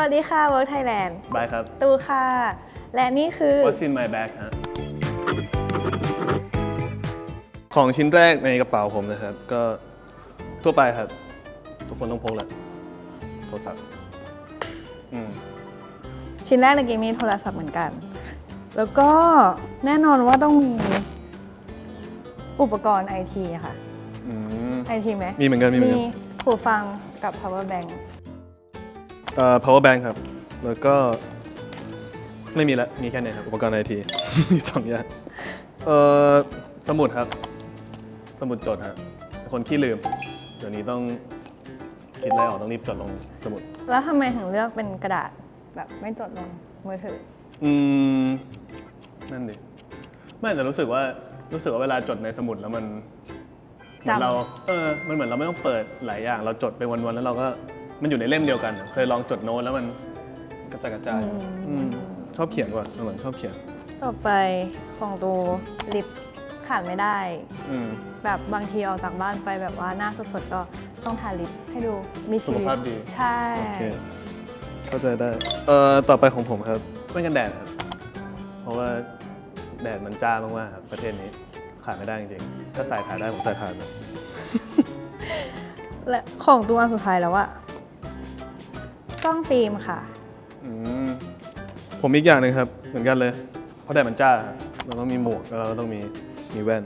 วัสดีค่ะ Work Thailand บายครับ ตูค่ะ และนี่คือ What's in my bag ฮะ ของชิ้นแรกในกระเป๋าผมนะครับ ก็ทั่วไปครับ ทุกคนต้องพกแหละโทรศัพท์อืมชิ้นแรกในเกมมีโทรศัพท์เหมือนกัน แล้วก็แน่นอนว่าต้องมีอุปกรณ์ไอทีค่ะอืมไอทีไหมมีเหมือนกันมีเหมือนกัน หูฟังกับ power bank เอ่อ power bank ครับ แล้วก็ไม่มีละมีแค่นี้ครับ อุปกรณ์ไอที มีสองอย่าง เอ่อ สมุดครับ สมุดจดฮะเป็นคนขี้ลืม เดี๋ยวนี้ต้องคิดอะไรออกต้องรีบจดลงสมุด แล้วทำไมถึงเลือกเป็นกระดาษแบบไม่จดลงมือถือ อืม นั่นดิ ไม่แต่รู้สึกว่ารู้สึกว่าเวลาจดในสมุดแล้วมันเหมือนจำ เรา เออ มันเหมือนเราไม่ต้องเปิดหลายอย่าง เราจดไปวันๆแล้วเราก็ มันอยู่ในเล่มเดียวกันอะเคยลองจดโน้ตแล้วมันกระจายกระจายอืมชอบเขียนว่ะหลังๆชอบเขียน ต่อไปของตูลิปขาดไม่ได้ อืม แบบบางทีออกจากบ้านไปแบบว่าหน้าสดๆก็ต้องทาลิปให้ดูมีชีวิตสุขภาพดี ใช่ โอเคเข้าใจได้เอ่อต่อไปของผมครับแว่นกันแดดครับ เพราะว่าแดดมันจ้ามากๆครับประเทศนี้ขาดไม่ได้จริงๆถ้าใส่ถ่ายได้ผมใส่ถ่ายเลยและของตัวอันสุดท้ายแล้วอะ กล้องฟิล์มค่ะ อืมผมอีกอย่างหนึ่งครับ เหมือนกันเลย เพราะแดดมันจ้าครับเราต้องมีหมวกแล้วเราก็ต้องมีมีแว่น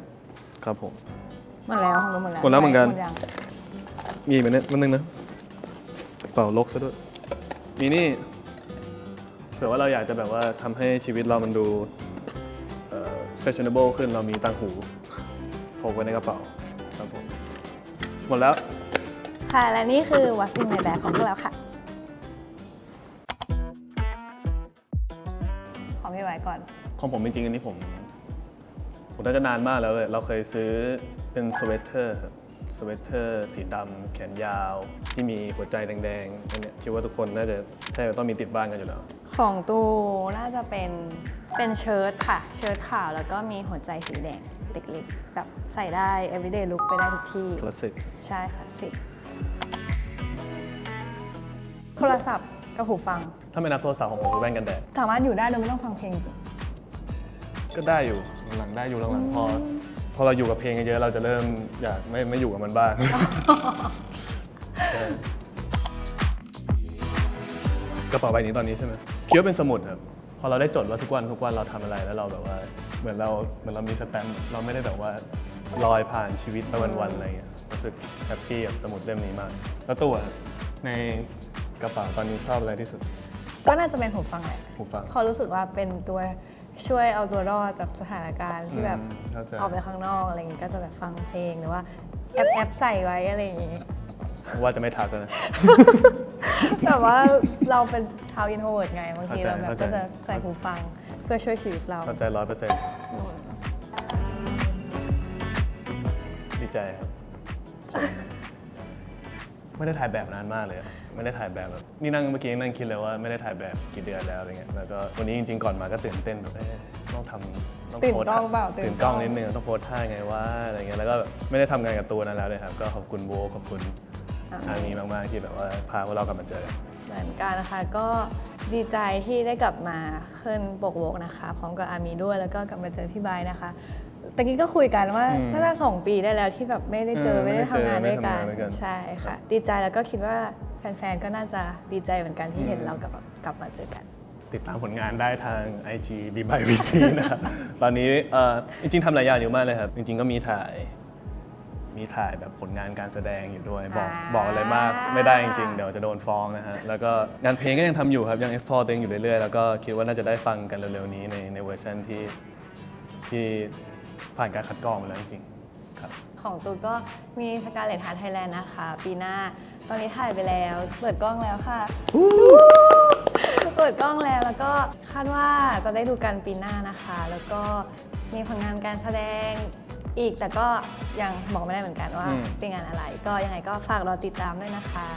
ครับผม หมดแล้วของเราหมดแล้วหมดแล้วเหมือนกันหดยังมีไหมเนี่ยมันนึงนะกระเป๋าลกซะด้วย มีนี่เผื่อว่าเราอยากจะแบบว่าทำให้ชีวิตเรามันดูเอ่อ fashionable ขึ้นเรามีตังหูพกไว้ในกระเป๋าครับผม หมดแล้ว ค่ะ และนี่คือ What's in my bag ของพวกเราค่ะ ของผมจริงๆอันนี้ผมผมน่าจะนานมากแล้วเลยเราเคยซื้อเป็นสเวตเตอร์ครับสเวตเตอร์สีดำแขนยาว ที่มีหัวใจแดงๆอันเนี้ยคิดว่าทุกคนน่าจะใช่ต้องมีติดบ้านกันอยู่แล้ว ของตูน่าจะเป็นเป็นเชิ้ตค่ะ เชิ้ตขาวแล้วก็มีหัวใจสีแดงเล็กๆแบบใส่ได้ everyday look ไปได้ทุกที่ คลาสสิก ใช่ค่ะสิโทรศัพท์กับหูฟัง ถ้าไม่นับโทรศัพท์ของผมคือแว่นกันแดด สามารถอยู่ได้โดยไม่ต้องฟังเพลง ก็ได้อยู่หลังๆได้อยู่หลังๆพอ พอเราอยู่กับเพลงเยอะๆเราจะเริ่มอยากไม่ไม่อยู่กับมันบ้างใช่กระเป๋าใบนี้ตอนนี้ใช่ไหมคิดว่าเป็นสมุดครับ พอเราได้จดว่าทุกวันทุกวันเราทำอะไรแล้วเราแบบว่า เหมือนเราเหมือนเรามีสแตมป์เราไม่ได้แบบว่าลอยผ่านชีวิตไปวันๆอะไรเงี้ยรู้สึกแฮปปี้กับสมุดเล่มนี้มาก แล้วตัวในกระเป๋าตอนนี้ชอบอะไรที่สุด ก็น่าจะเป็นหูฟังแหละหูฟังเขารู้สึกว่าเป็นตัว ช่วยเอาตัวรอดจากสถานการณ์ที่แบบอืมเข้าใจ ออกไปข้างนอกอะไรอย่างงี้ก็จะแบบฟังเพลงหรือว่าแอปแอปใส่ไว้อะไรอย่างงี้ ว่าจะไม่ทักแล้วนะ แต่ว่าเราเป็นชาวอินโทรเวิร์ดไงบางทีเข้าเราใจแบบเข้าใจ ก็จะใส่หูฟังเพื่อช่วยชีวิตเรา เข้าใจร้อยเปอร์เซ็นต์ดีใจครับ ไม่ได้ถ่ายแบบนานมากเลยอะไม่ได้ถ่ายแบบแบบนี่นั่งเมื่อกี้นั่งคิดเลยว่าไม่ได้ถ่ายแบบกี่เดือนแล้วอะไรเงี้ยแล้วก็วันนี้จริงๆก่อนมาก็ตื่นเต้นแบบเอ๊ะต้องทำต้องตื่นโพสกล้องเปล่าตื่นกล้อง นิดนึงต้องโพสท่าไงว่าอะไรเงี้ยแล้วก็แบบไม่ได้ทำงานกับตัวนั้นแล้วเลยครับก็ขอบคุณโบขอบคุณอามีมากๆที่แบบว่าพาพวกเรากลับมาเจอกัน เหมือนกันนะคะก็ดีใจที่ได้กลับมาขึ้นปกโวกนะคะ พร้อมกับอามีด้วยแล้วก็กลับมาเจอพี่ไบร์ทนะคะ ตะกี้ก็คุยกันว่าอืมน่าจะสองปีได้แล้วที่แบบไม่ได้เจอเออไม่ได้ไม่ได้เจอทำงานด้วยกัน ไม่ได้ทำงานด้วยกัน ใช่ค่ะ ดีใจแล้วก็คิดว่าแฟนๆ ก็น่าจะดีใจเหมือนกันที่เห็นอืมเรากลับกลับมาเจอกัน ติดตามผลงานได้ทาง IG b by VC นะครับ ตอนนี้เอ่อจริงๆทำหลายอย่างอยู่มากเลยครับ จริงๆก็มีถ่าย มีถ่ายแบบผลงานการแสดงอยู่ด้วย บอกอ่า บอกอะไรมากไม่ได้จริงๆ เดี๋ยวจะโดนฟ้องนะฮะ แล้วก็งานเพลงก็ยังทำอยู่ครับ ยัง explore ตัวเองอยู่เรื่อยๆ แล้วก็คิดว่าน่าจะได้ฟังกันเร็วๆ นี้ในในเวอร์ชันที่ที่ ผ่านการคัดกรองมาแล้วจริงๆครับของตูก็มีสการเลตฮาร์ไทยแลนด์นะคะ ปีหน้า ตอนนี้ถ่ายไปแล้ว เปิดกล้องแล้วค่ะ เปิดกล้องแล้วแล้วก็คาดว่าจะได้ดูกันปีหน้านะคะ แล้วก็มีผลงานการแสดงอีกแต่ก็ยังบอกไม่ได้เหมือนกันว่าอืมเป็นงานอะไร ก็ยังไงก็ฝากรอติดตามด้วยนะคะ